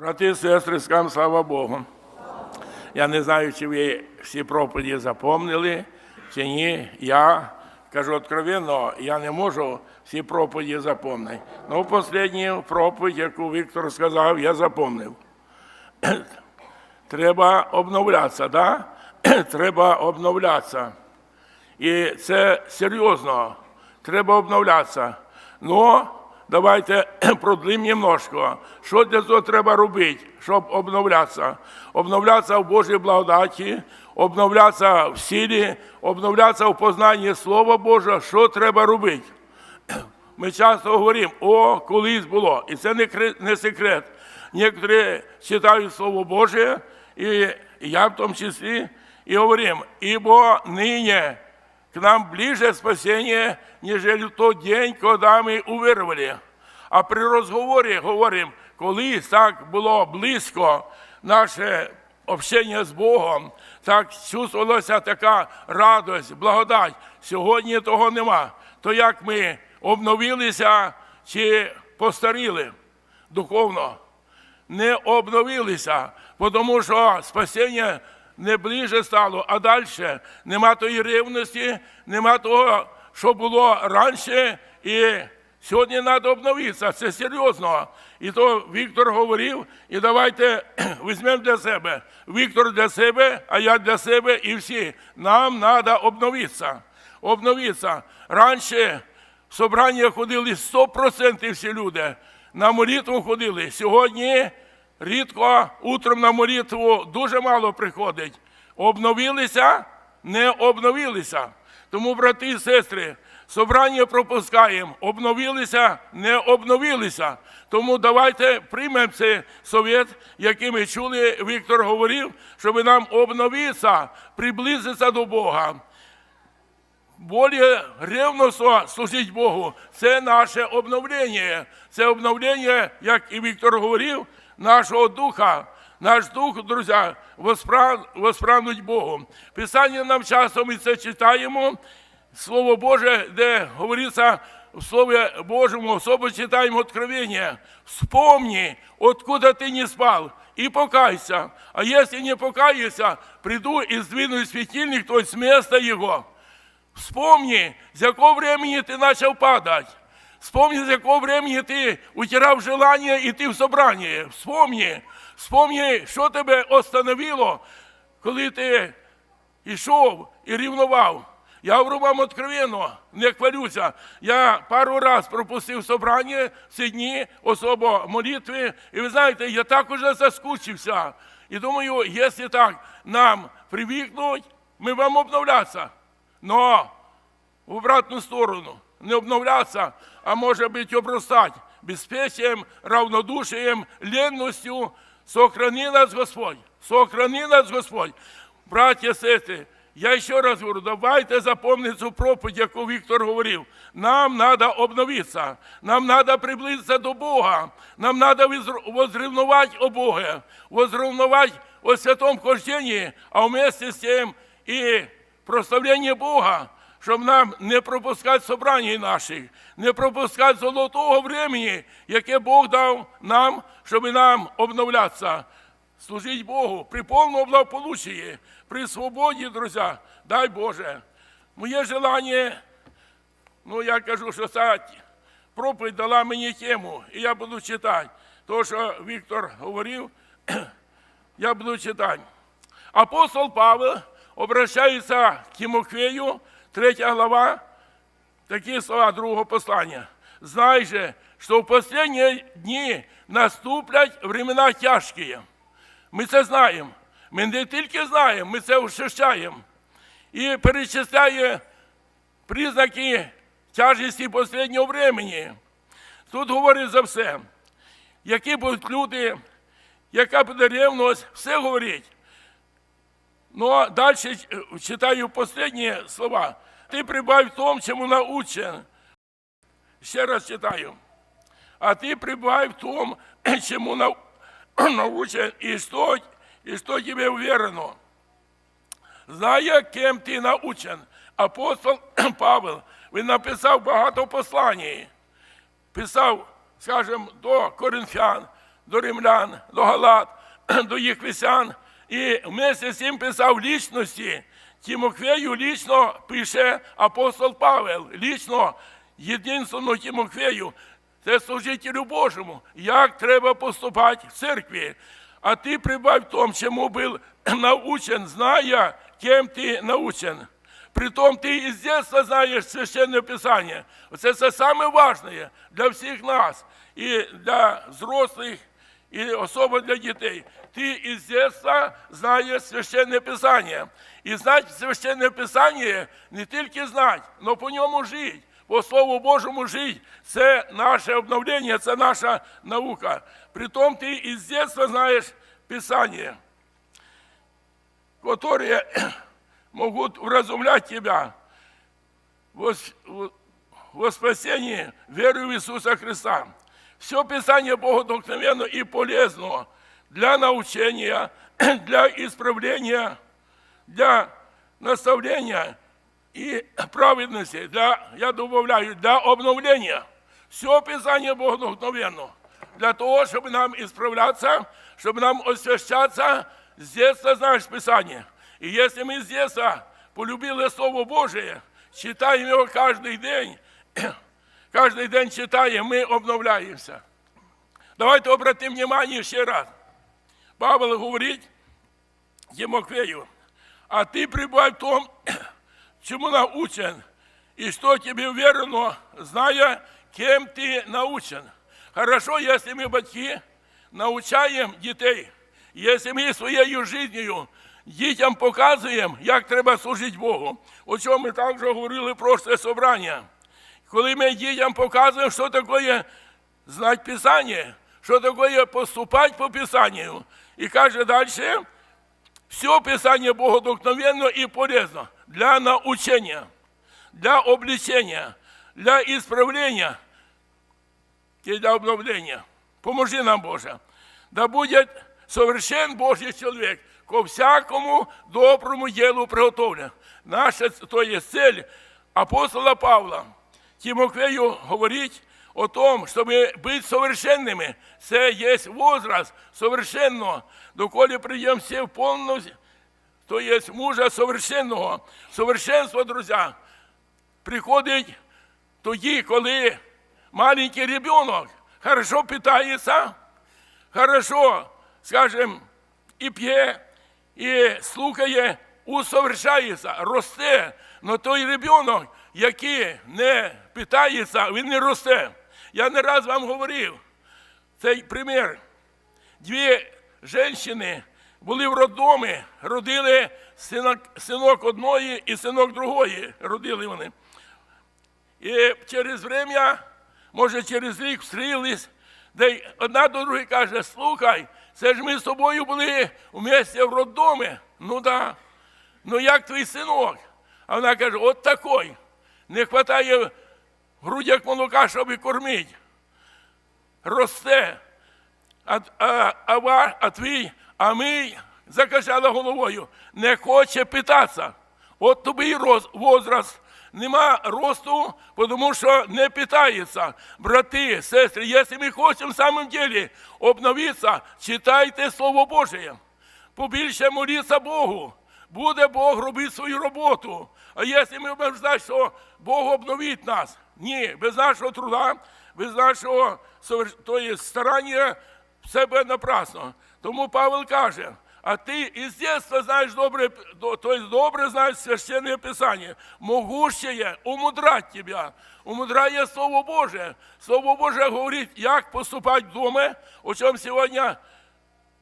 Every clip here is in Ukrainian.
Брати і сестри, скам слава Богу. Я не знаю, чи ви всі проповіді запомнили, чи ні. Я кажу откровенно, я не можу всі проповіді запомнити. Ну, останню проповідь, яку Віктор сказав, я запомнив. Треба обновлятися, да? Треба обновлятися. І це серйозно. Треба обновлятися. Ну, давайте продлим немножко. Що для цього треба робити, щоб обновлятися? Обновлятися в Божій благодаті, обновлятися в силі, обновлятися в познанні Слова Божого. Що треба робити? Ми часто говоримо, о, колись було. І це не секрет. Некоторі читають Слово Боже, і я в тому числі, і говоримо, ібо нині к нам ближе спасение, нежели в тот день, коли ми увірували. А при розговорі говоримо, колись так було близько наше общення з Богом, так чувствувалася така радость, благодать. Сьогодні того нема. То як ми обновилися чи постаріли духовно? Не обновилися, тому що спасіння не ближе стало, а далі нема тої ревності, нема того, що було раніше, і сьогодні треба обновитися. Це серйозно. І то Віктор говорив, і давайте візьмемо для себе. Віктор для себе, а я для себе і всі. Нам треба обновитися. Обновитися. Раніше в собрання ходили 100% всі люди. На молитву ходили. Сьогодні рідко утром на молитву дуже мало приходить. Обновилися, не обновилися. Тому, брати і сестри, собрання пропускаємо, обновилися, не обновилися. Тому давайте приймемо цей совет, який ми чули, Віктор говорив, щоб нам обновитися, приблизитися до Бога. Более ревностно служить Богу. Це наше обновлення. Це обновлення, як і Віктор говорив, нашого духа. Наш дух, друзі, воспра- воспрануть Богу. Писання нам часто ми це читаємо. Слово Боже, де говориться в Слові Божому, особо читаємо Откровення. Вспомни, откуда ти не спав, и покайся. А если не покаешься, приду и сдвину светильник, то с места его. Вспомни, з якого времени ти почав падати. Вспомни, з якого времени ти утирав желання йти в собрання. Вспомни, вспомни, що тебе остановило, коли ти йшов і рівнував. Я говорю вам откровенно, не хвалюся. Я пару раз пропустив собрання ці дні, особо молитви. І ви знаєте, я так уже заскучився. І думаю, якщо так нам привикнуть, ми вам обновлятися. Но в обратну сторону не обновлятися, а може бути обростати безпечием, равнодушием, ленностью. Сохрани нас Господь, сохрани нас Господь. Братья, сестри, я ще раз говорю, давайте запомнити цю проповідь, яку Віктор говорив. Нам треба обновитися, нам треба приблизитися до Бога, нам треба возревнувати о Боге, возревнувати о святом хождении, а вместе з тим і прославлення Бога, щоб нам не пропускати собрання наших, не пропускати золотого времени, яке Бог дав нам, щоб нам обновлятися. Служить Богу при повному благополуччі, при свободі, друзі, дай Боже. Моє желання, ну я кажу, що ця проповідь дала мені тему, і я буду читати. То, що Віктор говорив, я буду читати. Апостол Павел обращається к Тимофею, 3 глава, такі слова другого послання. Знай же, що в последні дні наступлять времена тяжкі. Ми це знаємо. Ми не тільки знаємо, ми це ощущаємо. І перечисляє признаки тяжесті останнього времени. Тут говорить за все. Які будуть люди, яка буде ревність, все говорить. Ну, далі читаю останні слова. Ти прибавь в тому, чому научен. Ще раз читаю. А ти прибавь в тому, чему нау- научен, и что, и что тебе уверено. Зная, ким ти научен. Апостол Павел, він написав багато послань. Писав, скажімо, до коринфян, до римлян, до галат, до Єхвесян. І вместе з цим писав лічності. Тимофею лічно пише апостол Павел, лічно єдинственно Тимофею, це служителю Божому, як треба поступати в церкві. А ти прибавь в том, чему был научен, зная, кем ты научен. Притом ты и с детства знаешь Священное Писание. Це, це саме важне для всіх нас, і для взрослих, і особо для дітей. Ти із детства знаєш Священне Писання. І знати Священне Писання не тільки знати, але по ньому жити. По Слову Божому жити – це наше обновлення, це наша наука. Притом ти із детства знаєш Писание, которые могут вразумлять тебя во, спасении веры в Иисуса Христа. Все Писание Богодухновенно и полезно для научения, для исправления, для наставления и праведности, для, я добавляю, для обновления. Все Писание Богодухновенно. Для того, чтобы нам исправляться, чтобы нам освящаться, с детства знаешь Писание. И если мы с детства полюбили Слово Божие, читаем его каждый день, каждый день читаем, мы обновляемся. Давайте обратим внимание ще раз. Павел говорить Тимофею, а ты прибавь в том, чему научен, и что тебе верено, зная, кем ты научен. Хорошо, если мы, батьки, научаємо дітей, якщо ми своєю життю дітям показуємо, як треба служити Богу. О чому ми також говорили прошле собрання. Коли ми дітям показуємо, що таке знати Писання, що таке поступати по Писанню. і каже далі, все Писание Богодухновенно и полезно для научения, для обличения, для исправления и для обновления. Поможи нам, Боже. Да будет совершен Божий человек ко всякому доброму делу приготовлен. Наша то є цель апостола Павла. Тимофею говорить о том, чтобы быть совершенными. Це є возраст совершенно, доколе прийдем все в повну, то є мужа совершенного. Совершенство, друзі, приходить тоді, коли маленький ребенок хорошо питається, хорошо, скажем, і п'є, і слухає, усовершається, росте. Но той ребенок, який не питається, він не росте. Я не раз вам говорив цей примір. Дві жінки були в роддомі, родили синок, синок одної і синок другої. Родили вони. І через время, може через рік встрілись, де одна до другої каже, слухай, це ж ми з тобою були в місті в роддомі. Ну да. Ну як твій синок? А вона каже, от такой. Не вистачає грудях молока, щоб і кормити. Росте. А, а, а, а твій, а ми закачала головою, не хоче питатися. От тобі і роз, возраст. Нема росту, тому що не питається. Брати, сестри, якщо ми хочемо в самом деле обновитися, читайте Слово Божє. Побільше моліться Богу. Буде Бог робити свою роботу. А якщо ми ждати, що Бог обновить нас, ні, без нашого труда, без нашого совер- старання все буде напрасно. Тому Павел каже, а ти із дитинства знаєш добре, до- то есть добре знаєш священне Писання, могущее умудрать тебе, умудряє Слово Боже. Слово Боже говорить, як поступати вдома, о чому сьогодні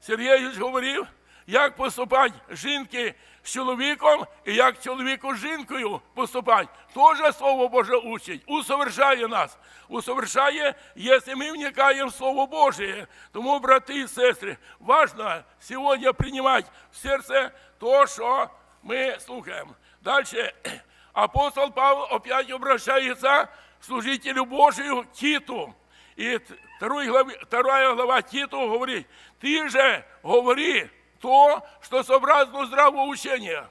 Сергійович говорив, як поступати жінки з чоловіком і як чоловіку з жінкою поступати. Теж Слово Боже учить, усовершає нас. Усовершає, якщо ми вникаємо в Слово Боже. Тому, брати і сестри, важно сьогодні приймати в серце то, що ми слухаємо. Далі апостол Павел опять обращается к служителю Божию Титу. И второй главе, вторая глава Титу говорит, ты же говори то, что сообразно здравого учения.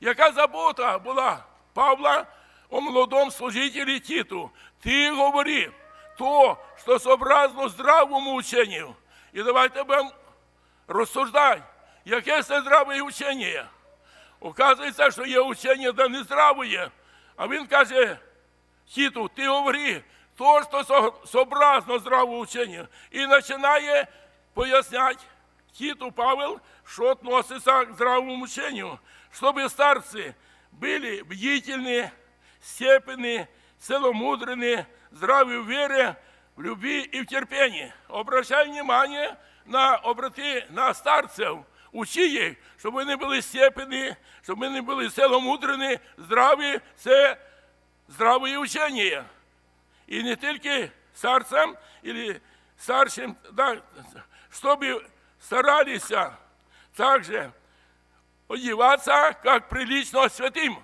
Яка забота була Павла о молодому служителі Титу? Ти говори то, що сообразно здравому ученню. І давайте будемо розсуждати, яке це здраве учення. Оказується, що є учення, де не здраве. А він каже, Тіту, ти говори, то, що сообразно здравого учення. І починає поясняти Титу Павел, що относится к здравому учению, чтобы старцы были бдительны, степенны, целомудренны, здравы в вере, в любви и в терпении. Обращай внимание на обрати на старців, учи їх, щоб вони були степені, щоб вони були целомудрені, здраві, це здраве учення. И не только старцам или старшим, да, чтобы старались также одеваться, как прилично святым.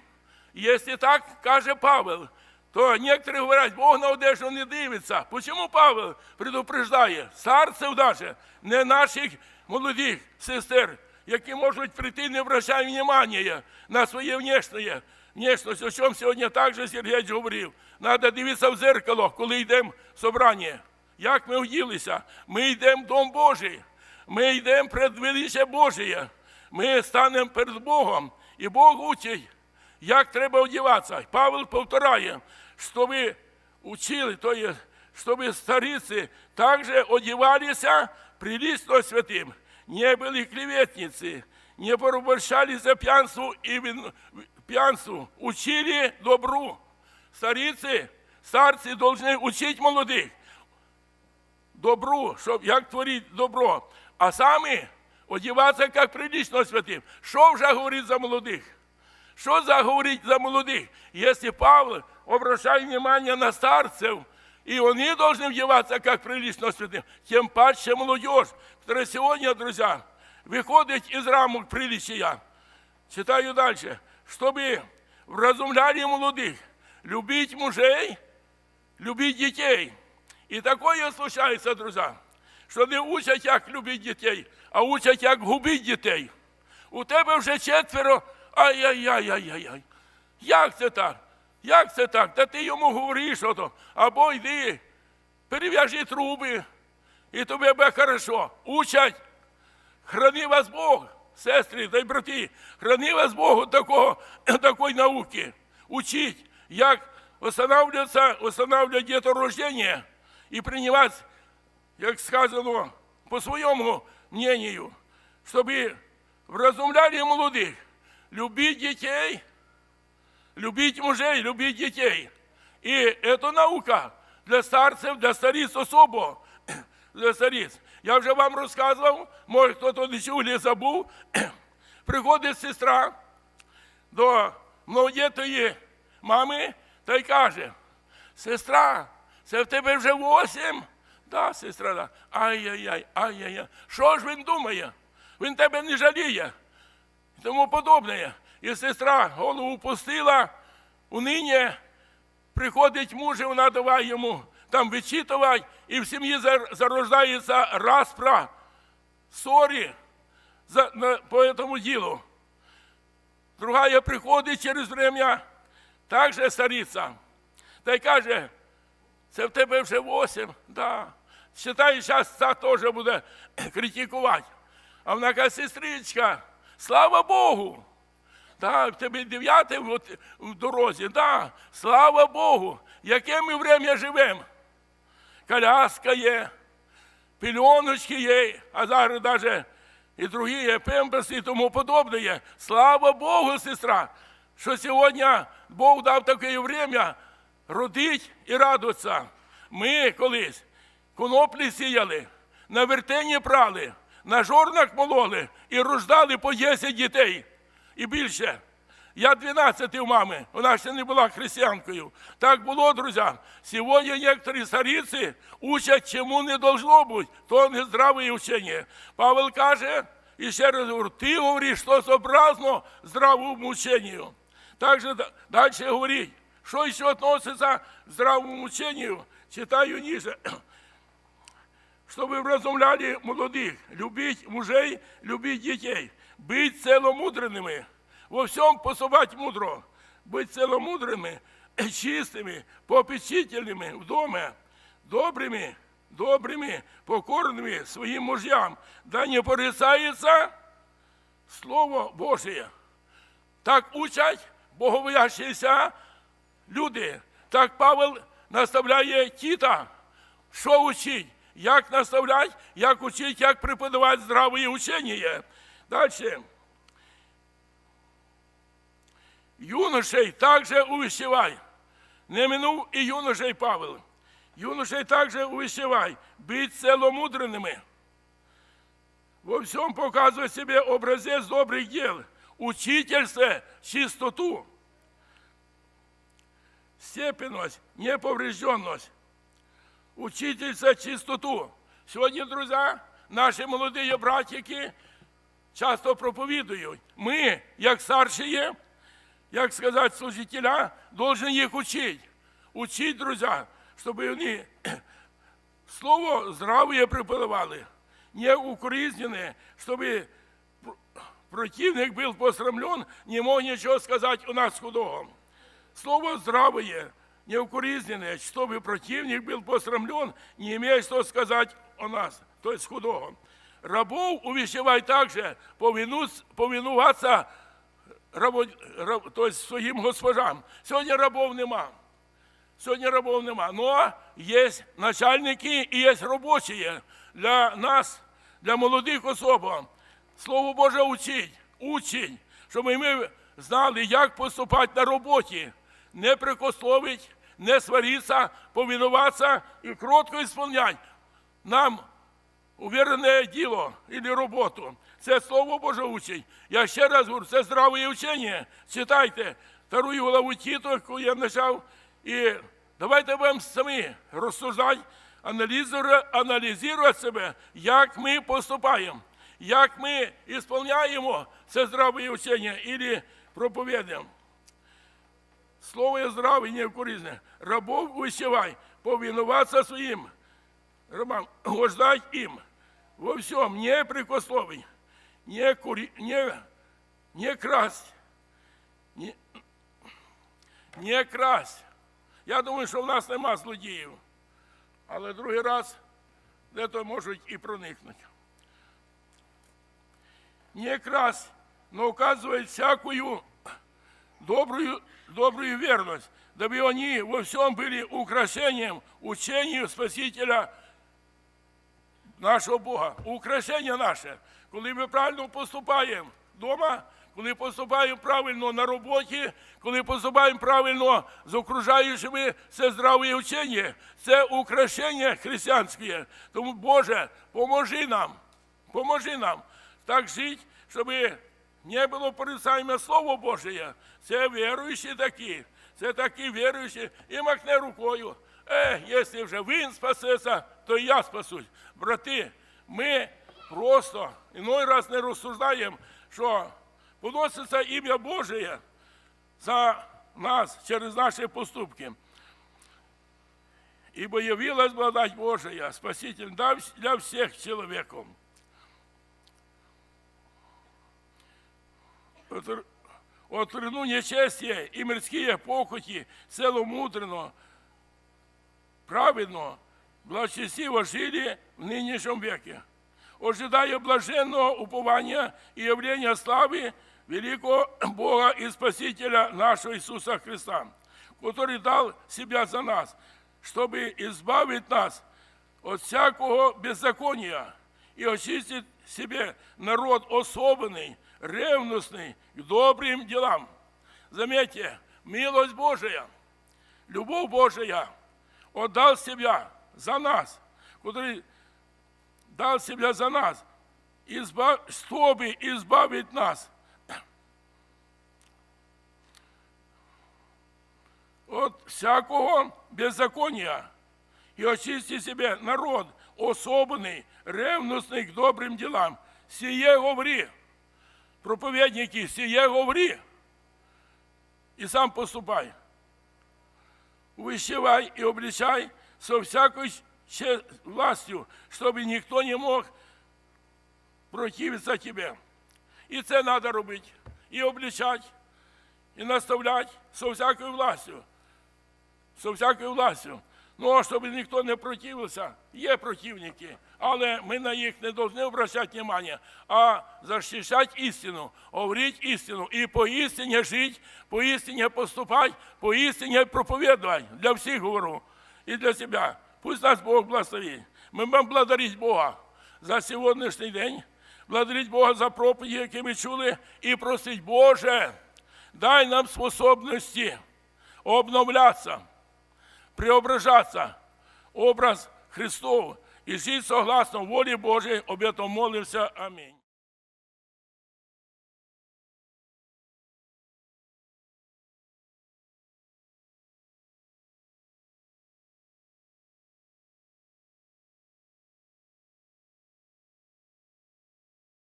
Если так каже Павел, то некоторые говорят, Бог на одежду не дивиться. Почему Павел предупреждає? Старців даже, не наших молодих сестер, які можуть прийти, не обращая внимания на своє внешнє. Внешність, о чому сьогодні також Сергій говорив. Треба дивитися в зеркало, коли йдемо в собрання. Як ми оділися? Ми йдемо в Дом Божий. Ми йдемо перед величе Божє. Ми станемо перед Богом. І Бог учить, як треба одягатися. Павел повторяє, що ви учили, то є, щоб стариці також одевалися прилично святим, не були клеветницы, не порабощались за пьянству и вин- пьянству, учили добру. Стариці, старці должны учить молодих добру, щоб як творити добро, а самі одіватися як прилично святим. Що вже говорить за молодих? Що за говорить за молодих? Якщо Павло обращає внимание на старців, і вони должны вдіватися як прилично святим, тим паче молодежь, яка сьогодні, друзі, виходить із рамок приличия. Читаю дальше. Чтобы вразумляли молодых, любить мужей, любить дітей. І такое случається, друзі, що не учать, як любити дітей, а учать, як губити дітей. У тебе вже четверо, ай-яй-яй-яй-яй. Як це так? Як це так? Та ти йому говориш ото, або йди, перев'яжи труби, і тобі буде хорошо. Учать, храни вас Бог, сестри та й брати, храни вас Бог такого, такої науки. Учить, як останавливаться, останавливать деторождение и принимать, як сказано, по своєму мнению, чтобы вразумляли молодых, любить детей, любить мужей, любить детей. И это наука для старців, для стариць особо, для стариць. Я вже вам розказував, може хто-то не чув, не забув. Приходить сестра до многодітної мами та й каже, сестра, це в тебе вже восім? Да, сестра. Ай-яй-яй, ай-яй-яй. Що ж він думає? Він тебе не жаліє і тому подобне. І сестра голову пустила, унині приходить муж, і вона давай йому там вичитувати, і в сім'ї зарождається распра, ссорі за, на, по этому ділу. Другая приходить через время, також стариця, та й каже, це в тебе вже восім, да. Считай, зараз ця теж буде критикувати. А вона каже, сестричка, слава Богу. Да, тебе дев'яте от, в дорозі, да, слава Богу, яке ми время живемо. Коляска є, пільоночки є, а зараз навіть і другі є, пемперси і тому подобне є. Слава Богу, сестра, що сьогодні Бог дав таке время родить і радуватися. Ми колись коноплі сіяли, на вертені прали, на жорнах мололи і рождали по 10 дітей і більше. Я 12 у мами, вона ще не була християнкою. Так було, друзі. Сьогодні некоторі стариці учать, чому не должно бути, то не здраве учення. Павел каже, і ще раз говорю, ти говориш, що сообразно здравому ученню. Также да- дальше говорить, що ще относиться к здравому учению, читаю ниже чтобы вразумляли молодых, любить мужей, любить детей, быть целомудренными, во всем пособать мудро, быть целомудренными, чистыми, попечительными в доме, добрыми, добрыми, покорными своим мужьям, да не порицается Слово Божие. Так учать боговоящіся люди. Так Павел наставляє Тіта, що учить, як наставлять, як учить, як преподавати здраве учення. Далі. Юношей также увещевай. Не минув і юношей Павел. Юношей также увещевай, быть целомудренными. Во всем показывай себе образец добрых дел, учительство, чистоту, степенность, неповрежденность, учительство, чистоту. Сьогодні, друзі, наші молоді братики часто проповідують. Ми, як старші, як сказати, служителя, должны їх учити. Учить, друзі, щоб вони слово здравое преподавали, не укоризненное, чтобы пр- противник был посрамлен, не мог ничего сказать у нас худого. Слово здравое, неукоризненное, чтобы противник был посрамлен, не имея что сказать о нас, то есть худого. Рабов увещевай также повину- повинуватися рабо, раб, то есть своїм госпожам. Сьогодні рабов нема. Сьогодні рабов нема. Но є начальники і є робочі для нас, для молодих особ. Слово Боже учить, учить, щоб ми знали, як поступати на роботі, не прикословить, не сваритися, повинуватися і кротко ісполнять нам уверене діло і роботу. Це Слово Боже учить. Я ще раз говорю, це здраве учення. Читайте вторую главу Тіту, яку я почав, і давайте будемо самі розсуждати, аналізувати, себе, як ми поступаємо, як ми ісполняємо це здраве учення і проповідаємо. Слово є здраве, не вкорізне. Рабов висівай, повинуватися своїм рабам, гождать им во всем, не прикословить, не, кури, не, не красть, не, не красть. Я думаю, що в нас нема злодіїв, але другий раз де-то можуть і проникнути. Не красть, но указывает всякую добрую, добрую верность, дабы они во всем были украшением учению Спасителя нашого Бога. Украшення наше, коли ми правильно поступаємо вдома, коли поступаємо правильно на роботі, коли поступаємо правильно з окружаючими, це здраве учення, це украшення християнське. Тому, Боже, поможи нам, поможи нам так жити, щоб не було порицаємо Слово Боже. Це віруючі такі, це такі віруючі, і махне рукою. Е, якщо вже він спасеться, то і я спасусь. Брати, ми просто іной раз не розсуждаємо, що поноситься ім'я Боже за нас через наші поступки. Ибо явилась благодать Божия, Спаситель для всех человеков. Отрину нечестие и мирские похоти, целомудренно, праведно, благочестиво жили в нынешнем веке, ожидая блаженного упования и явления славы великого Бога и Спасителя нашего Иисуса Христа, который дал себя за нас, чтобы избавить нас от всякого беззакония и очистить себе народ особенный, ревностный к добрым делам. Заметьте, милость Божия, любовь Божия отдал себя за нас, который дал себя за нас, избав- чтобы избавить нас от всякого беззакония и очисти себе народ особенный, ревностный к добрым делам. Сие говори, проповедники, сие говори, и сам поступай. Увещевай и обличай со всякой че- властью, чтобы никто не мог противиться тебе. І це треба робити. І обличати, і наставляти со всякою властю. Со всякою властю. Ну, а щоб ніхто не противився, є противники, але ми на їх не повинні обращати увагу, а захищати істину, говорити істину і по істині жити, по істині поступати, по істині проповідувати. Для всіх говорю і для себе. Пусть нас Бог благословить. Ми будемо благодарити Бога за сьогоднішній день, благодарити Бога за проповіді, які ми чули, і просить Боже, дай нам способності обновлятися преображаться образ Христов і жити согласно волі Божій, об этом молився. Амінь.